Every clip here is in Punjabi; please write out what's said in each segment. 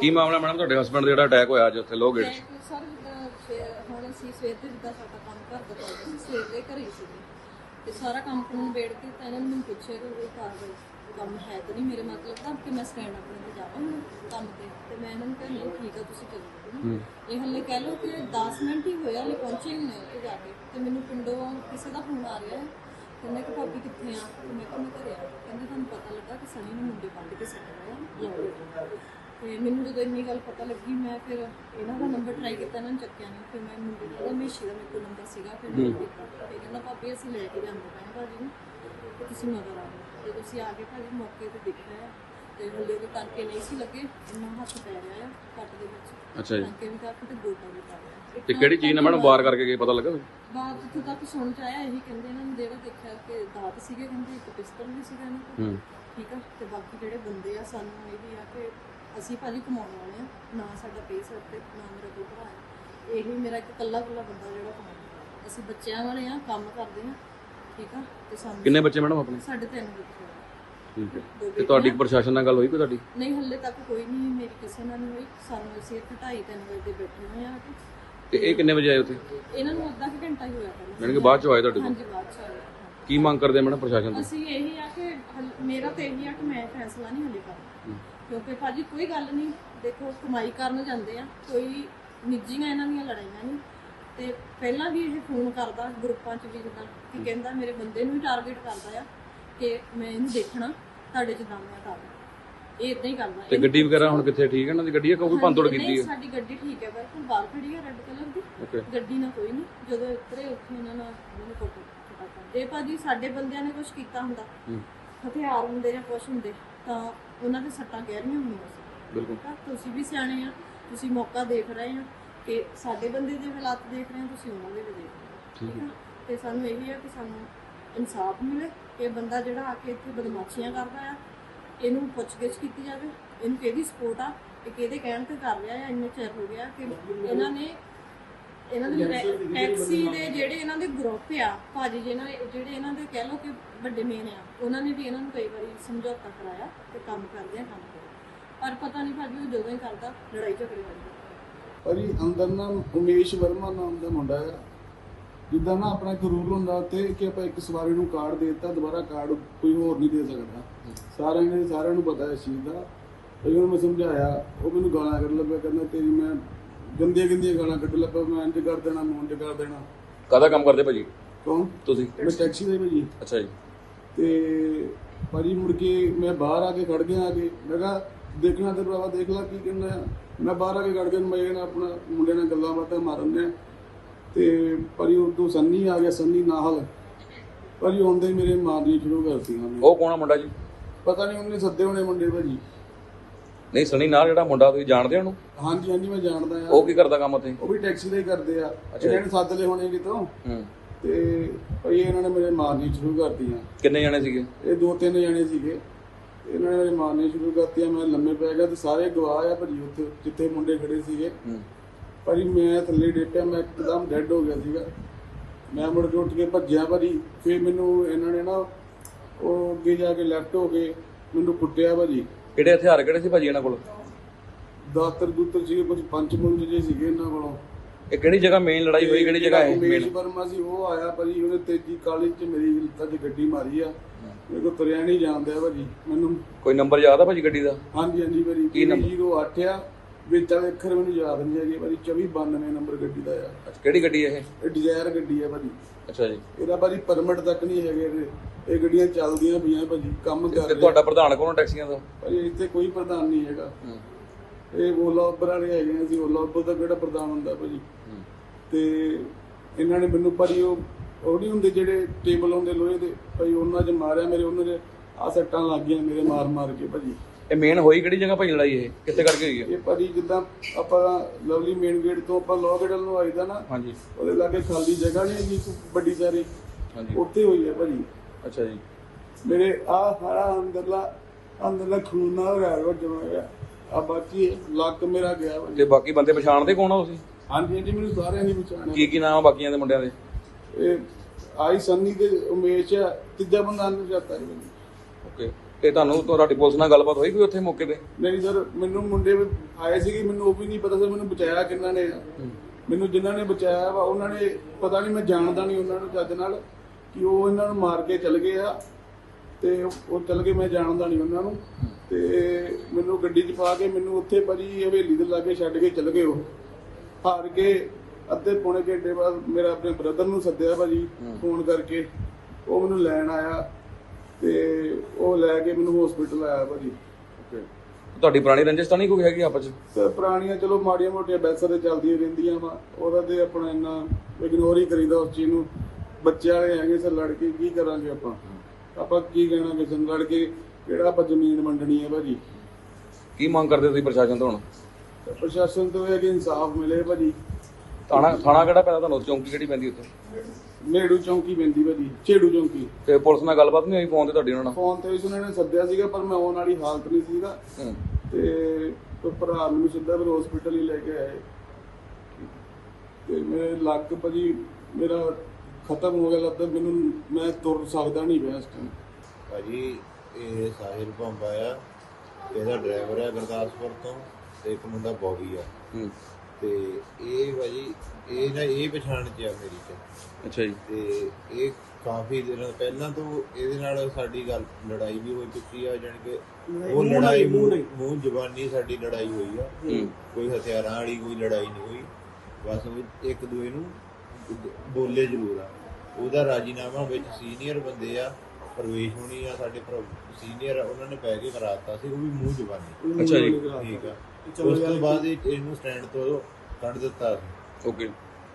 ਕੀ ਮਾਮਲਾ ਮੈਡਮ? ਤੁਹਾਡੇ ਹਸਬੰਡ ਦਾ ਜਿਹੜਾ ਅਟੈਕ ਹੋਇਆ ਅੱਜ ਉੱਥੇ ਲੋਗੇਟ ਸਰ ਜਿੱਦਾਂ ਸਵੇ- ਹੁਣ ਅਸੀਂ ਸਵੇਰ ਦੇ ਜਿੱਦਾਂ ਸਾਡਾ ਕੰਮ ਘਰ ਦਾ ਚੱਲਦਾ ਸੀ ਸਵੇਰ ਦੇ ਘਰੇ ਹੀ ਸੀਗੇ। ਤੇ ਸਾਰਾ ਕੰਮ ਕੰਮ ਵੇੜ ਕੇ ਤਾਂ ਇਹਨਾਂ ਨੇ ਮੈਨੂੰ ਪੁੱਛਿਆ ਕਿ ਕੋਈ ਕਾਰਵਾਈ ਕੰਮ ਹੈ ਤਾਂ ਨਹੀਂ ਮੇਰੇ ਮਤਲਬ ਦਾ ਕਿ ਮੈਂ ਸਟੈਂਡ ਆਪਣੇ ਤੇ ਜਾਵਾਂ ਹੁਣ ਕੰਮ ਤੇ। ਤੇ ਮੈਂ ਇਹਨਾਂ ਨੂੰ ਕਿਹਾ ਨਹੀਂ ਠੀਕ ਆ ਤੁਸੀਂ ਚਲੋ। ਇਹ ਹੱਲੇ ਕਹਿ ਲਓ ਕਿ 10 ਮਿੰਟ ਹੀ ਹੋਇਆ ਹਲੇ ਪਹੁੰਚੇ ਹੀ ਨਹੀਂ ਉੱਥੇ ਜਾ ਕੇ। ਤੇ ਮੈਨੂੰ ਪਿੰਡੋਂ ਕਿਸੇ ਦਾ ਫੋਨ ਆ ਰਿਹਾ ਹੈ। ਕਹਿੰਦਾ ਕਿ ਭਾਬੀ ਕਿੱਥੇ ਆ? ਤੇ ਮੈਂ ਕਿਹਾ ਮੈਂ ਘਰੇ ਆ। ਕਹਿੰਦੇ ਤੁਹਾਨੂੰ ਪਤਾ ਲੱਗਾ ਕਿ ਸਨੀ ਨੂੰ ਮੁੰਡੇ ਕੱਢ ਕੇ ਆ ਲਾਹੌਰ ਤੇ ਮੈਨੂੰ ਜਦੋਂ ਇੰਨੀ ਗੱਲ ਪਤਾ ਲੱਗੀ ਮੈਂ ਫਿਰ ਇਹਨਾਂ ਦਾ ਨੰਬਰ ਟਰਾਈ ਕੀਤਾ ਇਹਨਾਂ ਨੇ ਚੱਕਿਆ ਨਹੀਂ ਫਿਰ ਮੈਂ ਮੁੰਡੇ ਦਾ ਹਮੇਸ਼ਾ ਦਾ ਮੇਰੇ ਕੋਲ ਨੰਬਰ ਸੀਗਾ ਫਿਰ ਮੈਂ ਕੀਤਾ ਤੇ ਕਹਿੰਦਾ ਭਾਬੀ ਅਸੀਂ ਲੈ ਕੇ ਜਾਂਦੇ ਪਏ ਹਾਂ ਭਾਜੀ ਨੂੰ ਤੇ ਤੁਸੀਂ ਮਗਰ ਆ ਜਾਓ ਤੇ ਤੁਸੀਂ ਆ ਕੇ ਭਾਜੀ ਮੌਕੇ ਤੇ ਦੇਖਿਆ ਤੇ ਹੱਲੇ ਉਹਦੇ ਟਾਂਕੇ ਨਹੀਂ ਸੀ ਲੱਗੇ ਇੰਨਾ ਹੱਥ ਪੈ ਰਿਹਾ ਆ ਕੱਟ ਦੇ ਵਿੱਚ। ਅੱਛਾ ਜੀ। ਟਾਂਕੇ ਵੀ ਕਾਫੀ ਤੇ ਗੋਟਾ ਵੀ ਕਰ ਰਿਹਾ ਤੇ ਕਿਹੜੀ ਚੀਜ਼ ਨਾਲ ਮੈਡਮ ਵਾਰ ਕਰਕੇ ਗਏ ਪਤਾ ਲੱਗਾ ਬਾਤ ਇੱਥੋਂ ਤੱਕ ਸੁਣ ਚ ਆਇਆ ਇਹੀ ਕਹਿੰਦੇ ਇਹਨਾਂ ਨੇ ਜਿਹੜਾ ਦੇਖਿਆ ਕਿ ਦਾਤ ਸੀਗੇ ਕਹਿੰਦੇ ਇੱਕ ਪਿਸਤਲ ਵੀ ਸੀਗਾ ਇਹਨਾਂ ਕੋਲ। ਹੂੰ। ਠੀਕ ਆ ਤੇ ਬਾਕੀ ਜਿਹੜੇ ਬੰਦੇ ਆ ਸਾਨੂੰ ਇਹ ਵੀ ਆ ਕਿ ਅਸੀਂ ਭਾਜੀ ਕਮਾਉਣ ਵਾਲੇ ਆ ਨਾ ਸਾਡਾ ਪੇਸ ਤੇ ਨਾ ਮੇਰਾ ਕੋਈ ਭਰਾ ਹੈ ਇਹੀ ਮੇਰਾ ਇੱਕ ਕੱਲਾ ਕੱਲਾ ਬੰਦਾ ਜਿਹੜਾ ਕਮਾਉਂਦਾ। ਅਸੀਂ ਬੱਚਿਆਂ ਵਾਲੇ ਆ ਕੰਮ ਕਰਦੇ ਆ ਠੀਕ ਆ ਤੇ ਸਾਨੂੰ ਕਿੰਨੇ ਬੱਚੇ ਮੈਡਮ ਆਪਣੇ? ਸਾਡੇ ਤਿੰਨ ਬੱਚੇ। ਠੀਕ ਹੈ। ਦੋ ਤੇ ਤੁਹਾਡੀ ਪ੍ਰਸ਼ਾਸਨ ਨਾਲ ਗੱਲ ਹੋਈ ਕੋਈ ਤੁਹਾਡੀ? ਨਹੀਂ ਹੱਲੇ ਤੱਕ ਕੋਈ ਨਹੀਂ ਮੇਰੀ ਕਿਸੇ ਨਾਲ ਨਹੀਂ ਹੋਈ। ਸਾਨੂੰ ਅਸੀਂ ਇੱਥੇ ਢਾਈ ਤਿੰਨ ਵਜੇ ਦੇ ਬੈਠੇ ਹੋਏ ਆ ਤੇ ਇਹ ਕਿੰਨੇ ਵਜੇ ਆਏ ਉੱਥੇ? ਇਹਨਾਂ ਨੂੰ ਅੱਧਾ ਕੁ ਘੰਟਾ ਹੀ ਹੋਇਆ ਪਹਿਲਾਂ। ਯਾਨੀ ਕਿ ਬਾਅਦ ਚ ਆਏ ਤੁਹਾਡੇ ਕੋਲ? ਹਾਂਜੀ ਬਾਅਦ ਚ ਆਏ। ਹਾਂ। ਕੀ ਮੰਗ ਕਰਦੇ ਮੈਡਮ ਪ੍ਰਸ਼ਾਸਨ ਤੋਂ? ਅਸੀਂ ਇਹੀ ਆ ਕਿ ਹਲ- ਮੇਰਾ ਤੇ ਇਹੀ ਆ ਕਿ ਮੈਂ ਫੈਸਲਾ ਨਹੀਂ ਹਲੇ ਕਰਨਾ। ਕਿਉਂਕਿ ਭਾਜੀ ਕੋਈ ਗੱਲ ਨਹੀਂ। ਦੇਖੋ ਕਮਾਈ ਕਰਨ ਜਾਂਦੇ ਆ। ਕੋਈ ਨਿੱਜੀਆਂ ਇਹਨਾਂ ਦੀਆਂ ਲੜਾਈਆਂ ਨਹੀਂ। ਤੇ ਪਹਿਲਾਂ ਵੀ ਇਹ ਫੋਨ ਕਰਦਾ ਗਰੁੱਪਾਂ 'ਚ ਵੀ ਜਿੱਦਾਂ ਕਿ ਕਹਿੰਦਾ ਮੇਰੇ ਬੰਦੇ ਨੂੰ ਹੀ ਟਾਰਗੇਟ ਕਰਦਾ ਆ। ਕਿ ਮੈਂ ਇਹਨੂੰ ਦੇਖਣਾ ਤੁਹਾਡੇ 'ਚ ਦਾਮਿਆ ਕਰ ਇਹ ਇਦਾਂ ਹੀ ਕਰਦਾ ਤੇ ਗੱਡੀ ਵਗੈਰਾ ਹੁਣ ਕਿੱਥੇ? ਠੀਕ ਹੈ ਇਹਨਾਂ ਦੀ ਗੱਡੀ ਹੈ ਕੋਈ ਭੰਤੋੜ ਕੀਤੀ ਹੈ ਸਾਡੀ ਗੱਡੀ ਠੀਕ ਹੈ ਬਿਲਕੁਲ ਬਾਹਰ ਖੜੀ ਹੈ ਰੈੱਡ ਕਲਰ ਦੀ। ਓਕੇ ਗੱਡੀ ਨਾ ਕੋਈ ਨਹੀਂ। ਜਦੋਂ ਉਤਰੇ ਉੱਥੇ ਇਹਨਾਂ ਨਾਲ ਉਹਨਾਂ ਨੇ ਫੋਟੋ ਫਟਾਫਟ ਜੇ ਭਾਜੀ ਸਾਡੇ ਬੰਦਿਆਂ ਨੇ ਕੁਝ ਕੀਤਾ ਹੁੰਦਾ। ਹੂੰ। ਹਥਿਆਰ ਹੁੰਦੇ ਜਾਂ ਕੁਝ ਹੁੰਦੇ ਤਾਂ ਉਹਨਾਂ ਦੇ ਸੱਟਾਂ ਗਹਿਰੀਆਂ ਹੁੰਦੀਆਂ ਸੀ। ਬਿਲਕੁਲ। ਆ ਤੁਸੀਂ ਵੀ ਸਿਆਣੇ ਆ ਤੁਸੀਂ ਮੌਕਾ ਦੇਖ ਰਹੇ ਆ ਕਿ ਸਾਡੇ ਬੰਦੇ ਦੇ ਹਾਲਾਤ ਦੇਖ ਰਹੇ ਆ ਤੁਸੀਂ ਉਹਨਾਂ ਦੇ ਵੀ ਦੇਖ ਰਹੇ ਹੋ। ਠੀਕ ਆ ਤੇ ਸਾਨੂੰ ਇਹ ਵੀ ਆ ਕਿ ਸਾਨੂੰ ਇਨਸਾਫ ਮਿਲੇ ਇਹ ਬੰਦਾ ਜਿਹੜਾ ਆ ਕੇ ਇੱਥੇ ਬਦਮਾਸ਼ੀਆਂ ਕਰਦਾ ਆ, ਇਹਨੂੰ ਪੁੱਛਗਿੱਛ ਕੀਤੀ ਜਾਵੇ, ਇਹਨੂੰ ਕਿਹਦੀ ਸਪੋਰਟ ਆ, ਇਹ ਕਿਹਦੇ ਕਹਿਣ ਤੇ ਕਰ ਰਿਹਾ ਆ, ਇੰਨੇ ਚਿਰ ਹੋ ਗਿਆ ਕਿ ਇਹਨਾਂ ਨੇ, ਇਹਨਾਂ ਦੇ ਟੈਕਸੀ ਦੇ ਜਿਹੜੇ ਇਹਨਾਂ ਦੇ ਗਰੁੱਪ ਆ, ਭਾਜੀ ਜਿਹਨਾਂ ਜਿਹੜੇ ਇਹਨਾਂ ਦੇ ਕਹਿ ਲਓ ਕਿ ਵੱਡੇ ਮੇਨ ਆ, ਉਹਨਾਂ ਨੇ ਵੀ ਇਹਨਾਂ ਨੂੰ ਕਈ ਵਾਰੀ ਸਮਝੌਤਾ ਕਰਾਇਆ ਤੇ ਕੰਮ ਕਰਦੇ ਆ, ਕੰਮ ਕਰਦੇ ਪਰ ਪਤਾ ਨਹੀਂ ਭਾਜੀ ਉਹ ਜਦੋਂ ਹੀ ਕਰਦਾ, ਲੜਾਈ ਝਗੜੇ ਵਾਲੀ ਭਾਜੀ ਅੰਦਰ ਨਾ ਉਮੇਸ਼ ਵਰਮਾ ਨਾਮ ਦਾ ਮੁੰਡਾ ਹੈ ਜਿੱਦਾਂ ਨਾ ਆਪਣਾ ਇੱਕ ਰੂਲ ਹੁੰਦਾ ਉੱਤੇ ਕਿ ਆਪਾਂ ਇੱਕ ਸਵਾਰੀ ਨੂੰ ਕਾਰਡ ਦੇ ਦਿੱਤਾ ਦੁਬਾਰਾ ਕਾਰਡ ਕੋਈ ਹੋਰ ਨਹੀਂ ਦੇ ਸਕਦਾ। ਸਾਰਿਆਂ ਨੇ ਸਾਰਿਆਂ ਨੂੰ ਪਤਾ ਇਸ ਚੀਜ਼ ਦਾ। ਤੇ ਉਹਨੂੰ ਮੈਂ ਸਮਝਾਇਆ ਉਹ ਮੈਨੂੰ ਗਾਲਾਂ ਕੱਢ ਲੱਗਾ ਕਹਿੰਦਾ ਤੇਰੀ ਮੈਂ ਗੰਦੀਆਂ ਗੰਦੀਆਂ ਗਾਲਾਂ ਕੱਢ ਲੱਗਾ ਮੈਂ ਇੰਜ ਕਰ ਦੇਣਾ ਮੈਂ ਇੰਜ ਕਰ ਦੇਣਾ। ਕਾਹਦਾ ਕੰਮ ਕਰਦੇ ਭਾਜੀ? ਕੌਣ? ਤੁਸੀਂ। ਮੈਂ ਟੈਕਸੀ ਦੇ ਭਾਜੀ। ਅੱਛਾ ਜੀ। ਤੇ ਭਾਜੀ ਮੁੜ ਕੇ ਮੈਂ ਬਾਹਰ ਆ ਕੇ ਖੜ ਗਿਆ ਆ ਕੇ। ਮੈਂ ਕਿਹਾ ਦੇਖਣਾ ਤੇ ਭਰਾਵਾ ਦੇਖ ਲੈ ਕੀ ਕਹਿੰਦਾ। ਮੈਂ ਬਾਹਰ ਆ ਕੇ ਖੜ ਗਿਆ ਮੈਂ ਇਹਨਾਂ ਆਪਣਾ ਮੁੰਡੇ ਨਾਲ ਗੱਲਾਂ ਬਾਤਾਂ ਮਾਰਨ ਨੇ ਤੇ ਭਾਜੀ ਉਦੋਂ ਸੰਨੀ ਆ ਗਿਆ ਸੰਨੀ ਨਾਹਲ ਭਾਜੀ ਆਉਂਦੇ ਹੀ ਮੇਰੇ ਮਾਰਨੀ ਸ਼ੁਰੂ ਕਰਤੀਆਂ ਉਹਨੇ। ਉਹ ਕੌਣ ਮੁੰਡਾ ਜੀ? ਪਤਾ ਨਹੀਂ ਉਹਨੇ ਸੱਦੇ ਹੋਣੇ ਮੁੰਡੇ ਭਾਜੀ। ਨਹੀਂ ਸਣੀ ਨਾਲ ਜਿਹੜਾ ਮੁੰਡਾ ਤੁਸੀਂ ਜਾਣਦੇ ਹੋ ਉਹਨੂੰ? ਹਾਂਜੀ ਹਾਂਜੀ ਮੈਂ ਜਾਣਦਾ ਆ। ਉਹ ਕੀ ਕਰਦਾ ਕੰਮ ਉੱਥੇ? ਉਹ ਵੀ ਟੈਕਸੀ ਦਾ ਹੀ ਕਰਦੇ ਆ। ਅੱਛਾ ਇਹਨਾਂ ਨੇ ਸੱਦ ਲਏ ਹੋਣੇ ਕਿਤੋਂ? ਹੂੰ। ਤੇ ਭਾਈ ਇਹਨਾਂ ਨੇ ਮੇਰੇ ਮਾਰਨੀ ਸ਼ੁਰੂ ਕਰਤੀਆਂ। ਕਿੰਨੇ ਜਣੇ ਸੀਗੇ? ਇਹ ਦੋ ਤਿੰਨ ਜਣੇ ਸੀਗੇ। ਇਹਨਾਂ ਨੇ ਮੇਰੇ ਮਾਰਨੇ ਸ਼ੁਰੂ ਕਰਤੀਆਂ ਮੈਂ ਲੰਮੇ ਪੈ ਗਿਆ ਤੇ ਸਾਰੇ ਗਵਾਹ ਆ ਭਾਜੀ ਉੱਥੇ ਜਿੱਥੇ ਮੁੰਡੇ ਖੜੇ ਸੀਗੇ। ਹੂੰ। ਭਾਜੀ ਮੈਂ ਥੱਲੇ ਡੇਪਿਆ ਮੈਂ ਇੱਕਦਮ ਡੈੱਡ ਹੋ ਗਿਆ ਸੀਗਾ। ਮੈਂ ਮੁੜ ਕੇ ਉੱਠ ਕੇ ਭੱਜਿਆ ਭਾਜੀ ਫਿਰ ਮੈਨੂੰ ਇਹਨਾਂ ਨੇ ਨਾ ਉਹ ਅੱਗੇ ਜਾ ਕੇ ਲੈਫਟ ਹੋ ਕੇ ਮੈਨੂੰ ਕੁੱਟਿਆ ਭਾਜੀ। ਕਿਹੜੇ ਹਥਿਆਰ ਕਿਹੜੇ ਸੀ ਭਾਜੀ ਇਹਨਾਂ ਕੋਲ? ਦਾਤਰ ਦੂਤਰ ਸੀਗੇ ਕੁਝ ਪੰਜ ਮੁੰਜ ਜੇ ਸੀਗੇ ਇਹਨਾਂ ਕੋਲੋਂ। ਇਹ ਕਿਹੜੀ ਜਗ੍ਹਾ ਮੇਨ ਲੜਾਈ ਹੋਈ ਕਿਹੜੀ ਜਗ੍ਹਾ ਹੈ ਮੇਨ ਵਰਮਾ ਸੀ ਉਹ ਆਇਆ ਭਾਜੀ ਉਹਨੇ ਤੇਜੀ ਕਾਲੀ ਚ ਮੇਰੀ ਲੱਤਾਂ 'ਚ ਗੱਡੀ ਮਾਰੀ ਆ। ਮੇਰੇ ਕੋਲ ਤੁਰਿਆ ਨਹੀਂ ਜਾਂਦਿਆ ਭਾਜੀ ਮੈਨੂੰ ਕੋਈ ਨੰਬਰ ਯਾਦ ਆ ਭਾਜੀ ਗੱਡੀ ਦਾ? ਹਾਂਜੀ ਹਾਂਜੀ ਭਾਜੀ ਕੀ ਨੰਬਰ? 08 ਆ। ਵਿੱਚ ਅੱਖਰ ਮੈਨੂੰ ਯਾਦ ਨਹੀਂ ਹੈਗੇ ਭਾਜੀ 2492 ਨੰਬਰ ਗੱਡੀ ਦਾ ਆ ਅੱਛਾ ਕਿਹੜੀ ਗੱਡੀ ਹੈ ਇਹ? ਇਹ ਡਿਜ਼ਾਇਰ ਗੱਡੀ ਆ ਭਾਜੀ। ਅੱਛਾ ਜੀ। ਇਹਦਾ ਭਾਜੀ ਪਰਮਿਟ ਤੱਕ ਨਹੀਂ ਹੈਗੇ ਇਹਦੇ। ਇਹ ਗੱਡੀਆਂ ਚੱਲਦੀਆਂ ਪਈਆਂ ਭਾਜੀ ਕੰਮ ਕਰ ਤੇ ਰਹੇ ਤੁਹਾਡਾ ਪ੍ਰਧਾਨ ਕੌਣ ਟੈਕਸੀਆਂ ਦਾ ਭਾਜੀ ਇੱਥੇ ਕੋਈ ਪ੍ਰਧਾਨ ਨਹੀਂ ਹੈਗਾ। ਇਹ ਓਲਾ ਉੱਬਰ ਵਾਲੇ ਹੈਗੇ ਅਸੀਂ ਓਲਾ ਉੱਬਰ ਦਾ ਕਿਹੜਾ ਪ੍ਰਧਾਨ ਹੁੰਦਾ ਭਾਜੀ? ਤੇ ਇਹਨਾਂ ਨੇ ਮੈਨੂੰ ਭਾਜੀ ਉਹ ਉਹ ਨਹੀਂ ਹੁੰਦੇ ਜਿਹੜੇ ਟੇਬਲ ਹੁੰਦੇ ਲੋਹੇ ਦੇ? ਭਾਜੀ ਉਹਨਾਂ 'ਚ ਮਾਰਿਆ ਮੇਰੇ ਉਹਨਾਂ ਦੇ ਆ ਸੱਟਾਂ ਲੱਗ ਗਈਆਂ ਮੇਰੇ ਮਾਰ ਮਾਰ ਕੇ ਭਾਜੀ। ਇਹ ਮੇਨ ਹੋਈ ਕਿਹੜੀ ਜਗ੍ਹਾ ਭਾਜੀ ਲੜਾਈ ਇਹ? ਕਿੱਥੇ ਕਰਕੇ ਹੋਈ ਹੈ ਇਹ ਭਾਜੀ ਜਿੱਦਾਂ ਆਪਾਂ ਲਵਲੀ ਮੇਨ ਗੇਟ ਤੋਂ ਆਪਾਂ ਗੇਟ ਨੂੰ ਆਈਦਾ ਨਾ ਹਾਂਜੀ। ਉਹਦੇ ਲਾਗੇ ਖਾਲੀ ਜਗ੍ਹਾ ਨਹੀਂ ਇੱਕ ਵੱਡੀ ਸਾਰੀ। ਹਾਂਜੀ। ਉੱਥੇ ਹੋਈ ਹੈ ਭਾਜੀ। ਅੱਛਾ ਜੀ। ਮੇਰੇ ਆ ਸਾਰਾ ਅੰਦਰਲਾ ਅੰਦਰਲਾ ਖੂਨ ਨਾਲ ਰਹਿ ਜਮਾ ਗਿਆ ਆ ਬਾਕੀ ਲੱਕ ਮੇਰਾ ਗਿਆ ਭਾਜੀ। ਤੇ ਬਾਕੀ ਬੰਦੇ ਪਛਾਣਦੇ ਕੌਣ ਆ ਤੁਸੀਂ? ਹਾਂਜੀ ਹਾਂਜੀ ਮੈਨੂੰ ਸਾਰਿਆਂ ਦੀ ਪਛਾਣ ਕੀ ਕੀ ਨਾਮ ਆ ਬਾਕੀਆਂ ਦੇ ਮੁੰਡਿਆਂ ਦੇ? ਇਹ ਆਈ ਸੰਨੀ ਤੇ ਉਮੇਸ਼ ਤੀਜਾ ਬੰਦਾ ਨੂੰ ਜਾਤਾ ਜੀ। ਮੈਨੂੰ ਓਕੇ ਤੇ ਤੁਹਾਨੂੰ ਤੁਹਾਡੀ ਪੁਲਿਸ ਨਾਲ ਗੱਲਬਾਤ ਹੋਈ ਕੋਈ ਉੱਥੇ ਮੌਕੇ ਤੇ? ਨਹੀਂ ਸਰ ਮੈਨੂੰ ਮੁੰਡੇ ਆਏ ਸੀਗੇ ਮੈਨੂੰ ਉਹ ਵੀ ਨਹੀਂ ਪਤਾ ਸੀ ਮੈਨੂੰ ਬਚਾਇਆ ਕਿੰਨਾ ਨੇ। ਮੈਨੂੰ ਜਿਨ੍ਹਾਂ ਨੇ ਬਚਾਇਆ ਵਾ ਉਹਨਾਂ ਨੇ ਪਤਾ ਨਹੀਂ ਮੈਂ ਜਾਣਦਾ ਨਹੀਂ ਉਹਨਾਂ ਨੂੰ ਚੱਜ ਨਾਲ ਕਿ ਉਹ ਇਹਨਾਂ ਨੂੰ ਮਾਰ ਕੇ ਚਲ ਗਏ ਆ ਤੇ ਉਹ ਚਲ ਗਏ ਮੈਂ ਜਾਣਦਾ ਨਹੀਂ ਉਹਨਾਂ ਨੂੰ। ਤੇ ਮੈਨੂੰ ਗੱਡੀ 'ਚ ਪਾ ਕੇ ਮੈਨੂੰ ਉੱਥੇ ਭਾਜੀ ਹਵੇਲੀ ਦੇ ਲਾਗੇ ਛੱਡ ਕੇ ਚਲ ਗਏ ਉਹ। ਹਾਰ ਕੇ ਅੱਧੇ ਪੌਣੇ ਘੰਟੇ ਬਾਅਦ ਮੇਰਾ ਆਪਣੇ ਬ੍ਰਦਰ ਨੂੰ ਸੱਦਿਆ ਭਾਜੀ ਫੋਨ ਕਰਕੇ। ਉਹ ਮੈਨੂੰ ਲੈਣ ਆਇਆ। ਤੇ ਉਹ ਲੈ ਕੇ ਮੈਨੂੰ ਹਸਪੀਟਲ ਆਇਆ ਭਾਜੀ। ਤੁਹਾਡੀ ਪੁਰਾਣੀ ਰੰਜਿਸ਼ ਤਾਂ ਨਹੀਂ ਕੋਈ ਹੈਗੀ ਆਪਸ ਚ ਤੇ ਪੁਰਾਣੀਆਂ ਚਲੋ ਮਾੜੀਆਂ ਮੋਟੀਆਂ ਬੈਸਾਂ ਤੇ ਚੱਲਦੀਆਂ ਰਹਿੰਦੀਆਂ ਵਾ। ਉਹਦਾ ਤੇ ਆਪਣਾ ਇੰਨਾ ਇਗਨੋਰ ਹੀ ਕਰੀਦਾ ਉਸ ਚੀਜ਼ ਨੂੰ। ਬੱਚੇ ਵਾਲੇ ਹੈਗੇ ਸਰ ਲੜ ਕੇ ਕੀ ਕਰਾਂਗੇ ਆਪਾਂ? ਆਪਾਂ ਕੀ ਕਹਿਣਾ ਕਿਸੇ ਨੂੰ? ਲੜ ਕੇ ਕਿਹੜਾ ਆਪਾਂ ਜ਼ਮੀਨ ਵੰਡਣੀ ਹੈ ਭਾਜੀ? ਕੀ ਮੰਗ ਕਰਦੇ ਤੁਸੀਂ ਪ੍ਰਸ਼ਾਸਨ ਤੋਂ ਹੁਣ? ਤੇ ਪ੍ਰਸ਼ਾਸਨ ਤੋਂ ਇਹ ਹੈ ਕਿ ਇਨਸਾਫ ਮਿਲੇ ਭਾਜੀ। ਥਾਣਾ ਥਾਣਾ ਕਿਹੜਾ ਪੈਂਦਾ ਤੁਹਾਨੂੰ? ਚੌਂਕੀ ਕਿਹੜੀ ਪੈਂਦੀ ਉੱਥੇ? ਮੇੜੂ ਚੌਂਕੀ ਪੈਂਦੀ ਭਾਜੀ ਛੇੜੂ ਚੌਂਕੀ। ਤੇ ਪੁਲਿਸ ਨਾਲ ਗੱਲਬਾਤ ਨਹੀਂ ਹੋਈ ਫੋਨ ਤੇ ਤੁਹਾਡੀ ਉਹਨਾਂ ਨਾਲ? ਫੋਨ ਤੇ ਵੀ ਉਹਨਾਂ ਨੇ ਸੱਦਿਆ ਸੀਗਾ ਪਰ ਮੈਂ ਆਉਣ ਵਾਲੀ ਹਾਲਤ ਨਹੀਂ ਸੀਗਾ। ਹੂੰ। ਤੇ ਉਹ ਭਰਾ ਮੈਨੂੰ ਸਿੱਧਾ ਫਿਰ ਹਸਪੀਟਲ ਹੀ ਲੈ ਕੇ ਆਏ। ਤੇ ਮੇਰੇ ਲੱਕ ਭਾਜੀ ਮੇਰਾ ਖਤਮ ਹੋ ਗਿਆ ਲੱਗਦਾ ਮੈਨੂੰ ਮੈਂ ਤੁਰ ਸਕਦਾ ਨਹੀਂ ਪਿਆ ਇਸ ਟਾਈਮ ਭਾਜੀ ਇਹ ਸਾਹਿਲ ਭੰਬਾ ਆ ਇਹਦਾ ਡਰਾਈਵਰ ਆ ਗੁਰਦਾਸਪੁਰ ਤੋਂ ਤੇ ਇੱਕ ਮੁੰਡਾ ਬੌਬੀ ਆ। ਹੂੰ। ਤੇ ਇਹ ਭਾਜੀ ਇਹ ਨਾ ਇਹ ਪਛਾਣ ਚ ਆ ਮੇਰੀ ਚ ਅੱਛਾ ਜੀ। ਤੇ ਇਹ ਕਾਫੀ ਦਿਨ ਪਹਿਲਾਂ ਤੋਂ ਇਹਦੇ ਨਾਲ ਸਾਡੀ ਗੱਲ ਲੜਾਈ ਵੀ ਹੋ ਚੁੱਕੀ ਆ ਜਾਣੀ ਕਿ ਉਹ ਲੜਾਈ ਮੂੰਹ ਮੂੰਹ ਜ਼ਬਾਨੀ ਸਾਡੀ ਲੜਾਈ ਹੋਈ ਆ। ਕੋਈ ਹਥਿਆਰਾਂ ਵਾਲੀ ਕੋਈ ਲੜਾਈ ਨਹੀਂ ਹੋਈ। ਬਸ ਉਹ ਇੱਕ ਦੂਏ ਨੂੰ ਬੋਲੇ ਜ਼ਰੂਰ ਆ। ਉਹਦਾ ਰਾਜੀਨਾਮਾ ਵਿੱਚ ਸੀਨੀਅਰ ਬੰਦੇ ਆ ਪ੍ਰਵੇਸ਼ ਹੋਣੀ ਆ ਸਾਡੇ ਸੀਨੀਅਰ ਉਹਨਾਂ ਨੇ ਪੈ ਕੇ ਕਰਾਤਾ ਸੀ ਉਹ ਵੀ ਮੂੰਹ ਜ਼ਬਾਨੀ। ਅੱਛਾ ਜੀ। ਠੀਕ ਆ। ਉਸ ਤੋਂ ਬਾਅਦ ਇਹ- ਇਹਨੂੰ ਸਟੈਂਡ ਤੋਂ ਕੱਢ ਦਿੱਤਾ ਓਕੇ।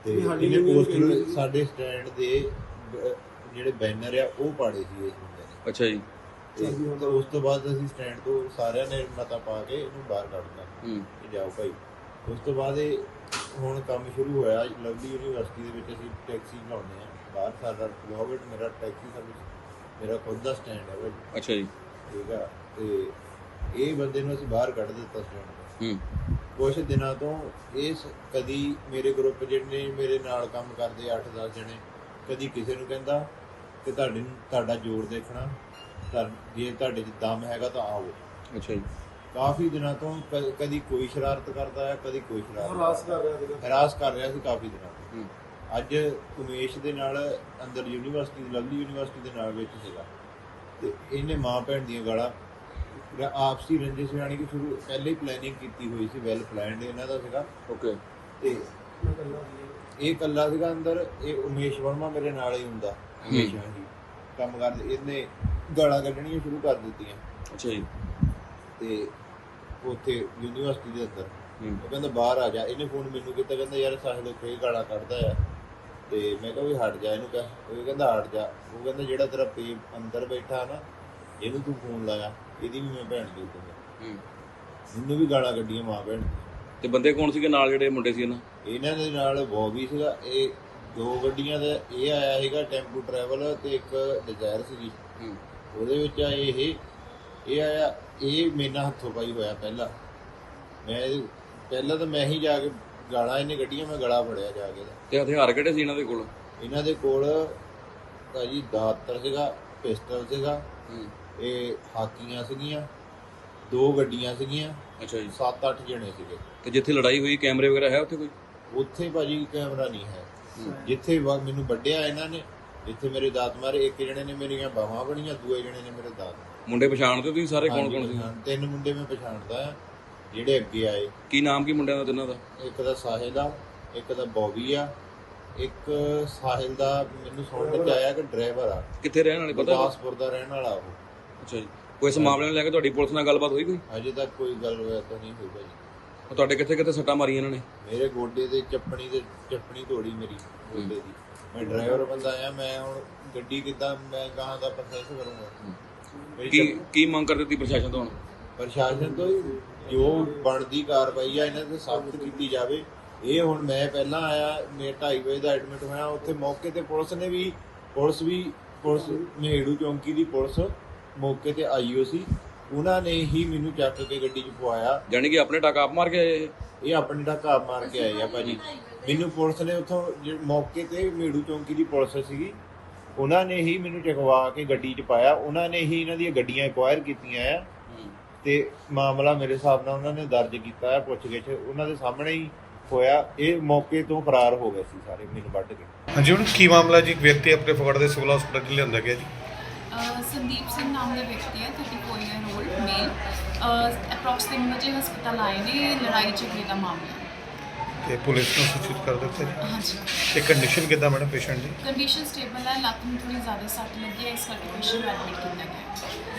ਤੇ ਇਹਨੇ ਪੋਸਟਰ ਸਾਡੇ ਸਟੈਂਡ ਦੇ ਬ- ਜਿਹੜੇ ਬੈਨਰ ਆ ਉਹ ਪਾੜੇ ਸੀ ਇਸ ਨੇ। ਅੱਛਾ ਜੀ। ਤੇ ਉਸ ਤੋਂ ਬਾਅਦ ਅਸੀਂ ਸਟੈਂਡ ਤੋਂ ਸਾਰਿਆਂ ਨੇ ਮਤਾ ਪਾ ਕੇ ਇਹਨੂੰ ਬਾਹਰ ਕੱਢਤਾ ਹੂੰ। ਕਿ ਜਾਓ ਭਾਈ। ਉਸ ਤੋਂ ਬਾਅਦ ਇਹ ਹੁਣ ਕੰਮ ਸ਼ੁਰੂ ਹੋਇਆ ਲਵਲੀ ਯੂਨੀਵਰਸਿਟੀ ਦੇ ਵਿੱਚ ਅਸੀਂ ਟੈਕਸੀ ਚਲਾਉਂਦੇ ਆ ਬਾਹਰ ਸਾਡਾ ਗਵਰਨਮੈਂਟ ਮੇਰਾ ਟੈਕਸੀ ਸਰਵਿਸ ਮੇਰਾ ਖੁਦ ਦਾ ਸਟੈਂਡ ਹੈ ਭਾਈ। ਅੱਛਾ ਜੀ। ਠੀਕ ਆ ਤੇ ਇਹ ਬੰਦੇ ਨੂੰ ਅਸੀਂ ਬਾਹਰ ਕੱਢ ਦਿੱਤਾ ਸਟੈਂਡ ਹੂੰ। ਕੁਝ ਦਿਨਾਂ ਤੋਂ ਇਸ ਕਦੀ ਮੇਰੇ ਗਰੁੱਪ ਜਿਹੜੇ ਮੇਰੇ ਨਾਲ ਕੰਮ ਕਰਦੇ 8-10 ਜਣੇ ਕਦੀ ਕਿਸੇ ਨੂੰ ਕਹਿੰਦਾ ਕਿ ਤੁਹਾਡੇ ਨੂੰ ਤੁਹਾਡਾ ਜੋਰ ਦੇਖਣਾ ਤਾਂ ਜੇ ਤੁਹਾਡੇ 'ਚ ਦਮ ਹੈਗਾ ਤਾਂ ਆਓ। ਅੱਛਾ ਜੀ। ਕਾਫੀ ਦਿਨਾਂ ਤੋਂ ਕਦੀ ਕੋਈ ਸ਼ਰਾਰਤ ਕਰਦਾ ਹੈ ਕਦੀ ਕੋਈ ਸ਼ਰਾਰਤ ਹਰਾਸ ਕਰ ਰਿਹਾ ਸੀਗਾ। ਹਰਾਸ ਕਰ ਰਿਹਾ ਸੀ ਕਾਫੀ ਦਿਨਾਂ ਤੋਂ। ਅੱਜ ਉਮੇਸ਼ ਦੇ ਨਾਲ ਅੰਦਰ ਯੂਨੀਵਰਸਿਟੀ ਲਵਲੀ ਯੂਨੀਵਰਸਿਟੀ ਦੇ ਨਾਲ ਵਿੱਚ ਸੀਗਾ। ਤੇ ਇਹਨੇ ਮਾਂ ਭੈਣ ਦੀਆਂ ਗਾਲਾਂ ਆਪਸੀ ਰੰਜਿਸ਼ ਜਾਣੀ ਕਿ ਸ਼ੁਰੂ ਪਹਿਲੇ ਹੀ ਪਲੈਨਿੰਗ ਕੀਤੀ ਹੋਈ ਸੀ ਵੈਲ ਪਲਾਨਡ ਇਹਨਾਂ ਦਾ ਸੀਗਾ। ਓਕੇ ਤੇ ਇਹ ਕੱਲਾ ਸੀਗਾ ਅੰਦਰ ਇਹ ਉਮੇਸ਼ ਵਰਮਾ ਮੇਰੇ ਨਾਲ ਹੀ ਹੁੰਦਾ ਕੰਮ ਕਰਦੇ ਇਹਨੇ ਗਾਲਾਂ ਕੱਢਣੀਆਂ ਸ਼ੁਰੂ ਕਰ ਦਿੱਤੀਆਂ। ਅੱਛਾ ਜੀ। ਤੇ ਉੱਥੇ ਯੂਨੀਵਰਸਿਟੀ ਦੇ ਅੰਦਰ ਉਹ ਕਹਿੰਦਾ ਬਾਹਰ ਆ ਜਾ। ਇਹਨੇ ਫੋਨ ਮੈਨੂੰ ਕੀਤਾ ਕਹਿੰਦਾ ਯਾਰ ਸਾਹਿਲ ਉੱਥੇ ਗਾਲਾਂ ਕੱਢਦਾ ਆ। ਤੇ ਮੈਂ ਕਿਹਾ ਵੀ ਹਟ ਜਾ ਇਹਨੂੰ ਕਹਿ। ਉਹ ਕਹਿੰਦਾ ਹਟ ਜਾ। ਉਹ ਕਹਿੰਦਾ ਜਿਹੜਾ ਤੇਰਾ ਪੇ ਅੰਦਰ ਬੈਠਾ ਨਾ ਇਹਨੂੰ ਤੂੰ ਫੋਨ ਲਾਇਆ ਇਹਦੀ ਵੀ ਮੈਂ ਭੈਣ ਦੀ ਦੂੰਗਾ ਹੂੰ। ਮੈਨੂੰ ਵੀ ਗਾਲਾਂ ਕੱਢੀਆਂ ਮਾਂ ਭੈਣ। ਤੇ ਬੰਦੇ ਕੌਣ ਸੀਗੇ ਨਾਲ ਜਿਹੜੇ ਮੁੰਡੇ ਸੀ ਇਹਨਾਂ? ਇਹਨਾਂ ਦੇ ਨਾਲ ਬੌਬੀ ਸੀਗਾ ਇਹ ਦੋ ਗੱਡੀਆਂ ਦਾ ਇਹ ਆਇਆ ਸੀਗਾ ਟੈਂਪੂ ਟਰੈਵਲ ਤੇ ਇੱਕ ਡਿਜ਼ਾਇਰ ਸੀਗੀ। ਹੂੰ। ਉਹਦੇ ਵਿੱਚ ਆਏ ਇਹ ਇਹ ਆਇਆ ਇਹ ਮੇਨਾ ਹੱਥੋਂ ਪਾਈ ਹੋਇਆ ਪਹਿਲਾਂ। ਮੈਂ ਪਹਿਲਾਂ ਤਾਂ ਮੈਂ ਹੀ ਜਾ ਕੇ ਗਾਲਾਂ ਇਹਨੇ ਗੱਡੀਆਂ ਮੈਂ ਗਲਾ ਫੜਿਆ ਜਾ ਕੇ। ਤੇ ਹਥਿਆਰ ਕਿਹੜੇ ਸੀ ਇਹਨਾਂ ਦੇ ਕੋਲ? ਇਹਨਾਂ ਦੇ ਕੋਲ ਭਾਜੀ ਦਾਤਰ ਸੀਗਾ ਪਿਸਟਲ ਸੀਗਾ। ਹੂੰ। ਇਹ ਹਾਕੀਆਂ ਸੀਗੀਆਂ ਦੋ ਗੱਡੀਆਂ ਸੀਗੀਆਂ ਅੱਛਾ ਜੀ। 7-8 ਜਣੇ ਸੀਗੇ। ਤੇ ਜਿੱਥੇ ਲੜਾਈ ਹੋਈ ਕੈਮਰੇ ਵਗੈਰਾ ਹੈ ਉੱਥੇ ਕੋਈ? ਉੱਥੇ ਭਾਜੀ ਕੈਮਰਾ ਨਹੀਂ ਹੈ। ਜਿੱਥੇ ਵਾ- ਮੈਨੂੰ ਵੱਢਿਆ ਇਹਨਾਂ ਨੇ ਜਿੱਥੇ ਮੇਰੇ ਦਾਤ ਮਾਰੇ ਇੱਕ ਜਣੇ ਨੇ ਮੇਰੀਆਂ ਬਾਹਾਂ ਬਣੀਆਂ ਦੂਏ ਜਣੇ ਨੇ ਮੇਰੇ ਦਾਤ ਮੁੰਡੇ ਪਛਾਣਦੇ ਹੋ ਤੁਸੀਂ ਸਾਰੇ ਕੌਣ ਕੌਣ ਸੀ ਤਿੰਨ ਮੁੰਡੇ ਮੈਂ ਪਛਾਣਦਾ ਆ ਜਿਹੜੇ ਅੱਗੇ ਆਏ। ਕੀ ਨਾਮ ਕੀ ਮੁੰਡਿਆਂ ਦਾ ਤਿੰਨਾਂ ਦਾ? ਇੱਕ ਦਾ ਸਾਹਿਲ ਆ ਇੱਕ ਦਾ ਬੌਬੀ ਆ ਇੱਕ ਸਾਹਿਲ ਦਾ ਮੈਨੂੰ ਸੁਣਨ ਚ ਆਇਆ ਕਿ ਡਰਾਈਵਰ ਆ। ਕਿੱਥੇ ਰਹਿਣ ਵਾਲੇ ਪਤਾ ਗੁਰਦਾਸਪੁਰ ਦਾ ਰਹਿਣ ਵਾਲਾ ਉਹ। ਅੱਛਾ ਜੀ। ਕੋਈ ਇਸ ਮਾਮਲੇ ਨੂੰ ਲੈ ਕੇ ਤੁਹਾਡੀ ਪੁਲਿਸ ਨਾਲ ਗੱਲਬਾਤ ਹੋਈ ਕੋਈ? ਅਜੇ ਤੱਕ ਕੋਈ ਗੱਲ ਹੋਇਆ ਤਾਂ ਨਹੀਂ ਹੋਈ ਭਾਜੀ। ਉਹ ਤੁਹਾਡੇ ਕਿੱਥੇ ਕਿੱਥੇ ਸੱਟਾਂ ਮਾਰੀਆਂ ਇਹਨਾਂ ਨੇ? ਮੇਰੇ ਗੋਡੇ ਤੇ ਚੱਪਣੀ ਤੇ ਚੱਪਣੀ ਤੋੜੀ ਮੇਰੀ ਗੋਡੇ ਦੀ। ਮੈਂ ਡਰਾਈਵਰ ਬੰਦਾ ਆ ਮੈਂ ਹੁਣ ਗੱਡੀ ਕਿੱਦਾਂ ਮੈਂ ਗਾਂ ਦਾ ਪ੍ਰੋਸੈਸ ਕਰੂੰਗਾ। ਮੇਰੀ ਕੀ ਚੱਪ- ਕੀ ਮੰਗ ਕਰਦੇ ਤੁਸੀਂ ਪ੍ਰਸ਼ਾਸਨ ਤੋਂ ਹੁਣ? ਪ੍ਰਸ਼ਾਸਨ ਤੋਂ ਹੀ ਜੋ ਬਣਦੀ ਕਾਰਵਾਈ ਆ ਇਹਨਾਂ ਤੇ ਸਖਤ ਕੀਤੀ ਜਾਵੇ। ਇਹ ਹੁਣ ਮੈਂ ਪਹਿਲਾਂ ਆਇਆ ਮੈਂ 2:30 ਵਜੇ ਦਾ ਐਡਮਿਟ ਹੋਇਆ ਉੱਥੇ ਮੌਕੇ ਤੇ ਪੁਲਿਸ ਨੇ ਵੀ ਪੁਲਿਸ ਵੀ ਪੁਲਿਸ ਨੇੜੂ ਚੌਂਕੀ ਦੀ ਪੁਲਿਸ ਮੌਕੇ ਤੇ ਆਈ ਹੋ ਸੀ। ਉਹਨਾਂ ਨੇ ਹੀ ਮੈਨੂੰ ਚੱਕ ਕੇ ਗੱਡੀ 'ਚ ਪਵਾਇਆ। ਜਾਣੀ ਕਿ ਆਪਣੇ ਟਾਕਾ ਆਪ ਮਾਰ ਕੇ ਆਏ ਇਹ? ਇਹ ਆਪਣੇ ਢਾਕਾ ਮਾਰ ਕੇ ਆਏ ਆ ਭਾਜੀ। ਮੈਨੂੰ ਪੁਲਿਸ ਨੇ ਉੱਥੋਂ ਜੇ ਮੌਕੇ ਤੇ ਮੇੜੂ ਚੌਂਕੀ ਦੀ ਪੁਲਿਸ ਸੀਗੀ। ਉਹਨਾਂ ਨੇ ਹੀ ਮੈਨੂੰ ਚਕਵਾ ਕੇ ਗੱਡੀ 'ਚ ਪਾਇਆ। ਉਹਨਾਂ ਨੇ ਹੀ ਇਹਨਾਂ ਦੀਆਂ ਗੱਡੀਆਂ ਐਕਵਾਇਰ ਕੀਤੀਆਂ ਆ। ਤੇ ਮਾਮਲਾ ਮੇਰੇ ਹਿਸਾਬ ਨਾਲ ਉਹਨਾਂ ਨੇ ਦਰਜ ਕੀਤਾ ਹੈ ਪੁੱਛਗਿੱਛ। ਉਹਨਾਂ ਦੇ ਸਾਹਮਣੇ ਹੀ ਹੋਇਆ। ਇਹ ਮੌਕੇ ਤੋਂ ਫਰਾਰ ਹੋ ਗਏ ਸੀ ਸਾਰੇ ਮੈਨੂੰ ਵੱਢ ਕੇ। ਹਾਂਜੀ ਹੁਣ ਕੀ ਮਾਮਲਾ ਜੀ? ਇੱਕ ਵਿਅਕਤੀ ਆਪਣੇ ਫਗੜ ਦੇ ਸਿਵਲ ਹਸਪਤਾਲ 'ਚ ਲਿਆਂਦਾ ਗਿਆ ਜੀ। ਸੰਦੀਪ ਸਿੰਘ ਨਾਮ ਦਾ ਵਿਅਕਤੀ ਹੈ 34 ਇਅਰ 올ਡ ਮੇਲ ਅਪਰੋਕਸ 3 ਵਜੇ ਹਸਪਤਾਲ ਆਏ ਨੇ ਲੜਾਈ ਝਗੜੇ ਦਾ ਮਾਮਲਾ। ਤੇ ਪੁਲਿਸ ਨੂੰ ਸੂਚਿਤ ਕਰ ਦਿੱਤਾ ਜੀ ਹਾਂਜੀ। ਤੇ ਕੰਡੀਸ਼ਨ ਕਿੱਦਾਂ ਮੈਡਮ ਪੇਸ਼ੈਂਟ ਦੀ? ਕੰਡੀਸ਼ਨ ਸਟੇਬਲ ਹੈ ਲੱਤ ਨੂੰ ਥੋੜੀ ਜ਼ਿਆਦਾ ਸੱਟ ਲੱਗੀ ਹੈ ਇਸ ਕਰਕੇ ਪੇਸ਼ੈਂਟ ਐਡਮਿਟ ਕੀਤਾ ਗਿਆ। ਹੈ।